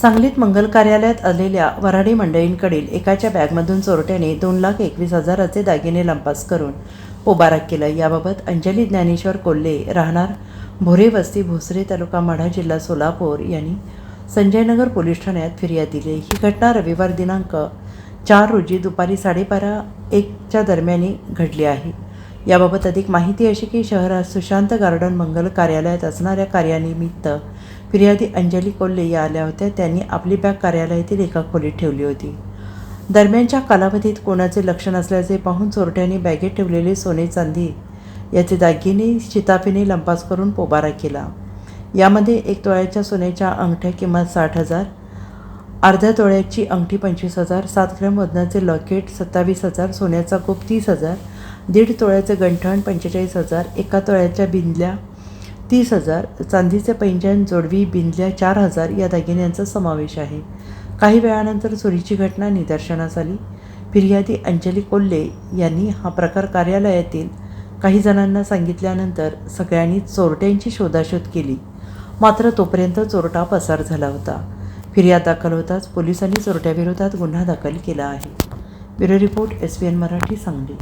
सांगलीत मंगल कार्यालयात आलेल्या वऱ्हाडी मंडळींकडील एकाच्या बॅगमधून चोरट्याने दोन लाख एकवीस हजाराचे दागिने लंपास करून पोबारा केला. याबाबत अंजली ज्ञानेश्वर कोल्हे राहणार भोरे वस्ती भोसरे तालुका माढा जिल्हा सोलापूर यांनी संजयनगर पोलीस ठाण्यात फिर्याद दिली. ही घटना रविवार दिनांक चार रोजी दुपारी साडेबारा एकच्या दरम्यानी घडली आहे. याबाबत अधिक माहिती अशी की शहरात सुशांत गार्डन मंगल कार्यालयात असणाऱ्या कार्यानिमित्त फिर्यादी अंजली कोल्हे या आल्या होत्या. त्यांनी आपली बॅग कार्यालयातील एका खोलीत ठेवली होती. दरम्यानच्या कालावधीत कोणाचे लक्ष नसल्याचे पाहून चोरट्यांनी बॅगेत ठेवलेले सोने चांदी याचे दागिने शिताफीने लंपास करून पोबारा केला. यामध्ये एक तोळ्याच्या सोन्याच्या अंगठ्या किंमत साठ हजार अर्ध्या तोळ्याची अंगठी पंचवीस हजार सात ग्रॅम वजनाचे लॉकेट सत्तावीस हजार सोन्याचा कोप तीस हजार दीड तोळ्याचे गंठण पंचेचाळीस हजार एका तोळ्याच्या बिंदल्या तीस हजार चांदीचे पैंजण जोडवी बिंदल्या चार हजार या दागिन्यांचा समावेश आहे. काही वेळानंतर चोरीची घटना निदर्शनास आली. फिर्यादी अंजली कोल्हे यांनी हा प्रकार कार्यालयातील काही जणांना सांगितल्यानंतर सगळ्यांनी चोरट्यांची शोधाशोध केली. मात्र तोपर्यंत चोरटा पसार झाला होता. फिर्याद दाखल होताच पोलिसांनी चोरट्याविरोधात गुन्हा दाखल केला आहे. Bureau report S P N Marathi Sangli.